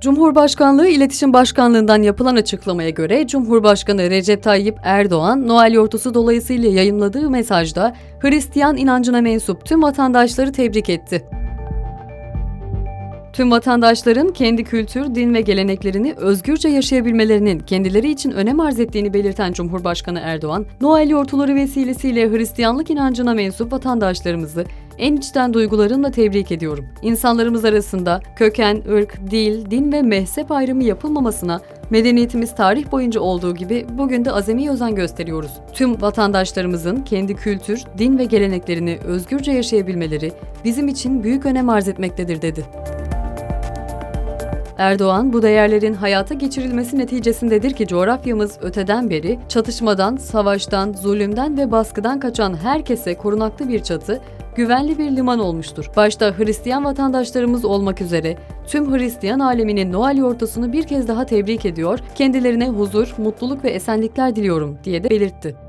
Cumhurbaşkanlığı İletişim Başkanlığı'ndan yapılan açıklamaya göre Cumhurbaşkanı Recep Tayyip Erdoğan, Noel yortusu dolayısıyla yayınladığı mesajda Hristiyan inancına mensup tüm vatandaşları tebrik etti. Tüm vatandaşların kendi kültür, din ve geleneklerini özgürce yaşayabilmelerinin kendileri için önem arz ettiğini belirten Cumhurbaşkanı Erdoğan, Noel yortuları vesilesiyle Hristiyanlık inancına mensup vatandaşlarımızı en içten duygularımla tebrik ediyorum. İnsanlarımız arasında köken, ırk, dil, din ve mezhep ayrımı yapılmamasına medeniyetimiz tarih boyunca olduğu gibi bugün de azami özen gösteriyoruz. Tüm vatandaşlarımızın kendi kültür, din ve geleneklerini özgürce yaşayabilmeleri bizim için büyük önem arz etmektedir dedi. Erdoğan, bu değerlerin hayata geçirilmesi neticesindedir ki coğrafyamız öteden beri çatışmadan, savaştan, zulümden ve baskıdan kaçan herkese korunaklı bir çatı, güvenli bir liman olmuştur. Başta Hristiyan vatandaşlarımız olmak üzere tüm Hristiyan aleminin Noel yortasını bir kez daha tebrik ediyor, kendilerine huzur, mutluluk ve esenlikler diliyorum diye de belirtti.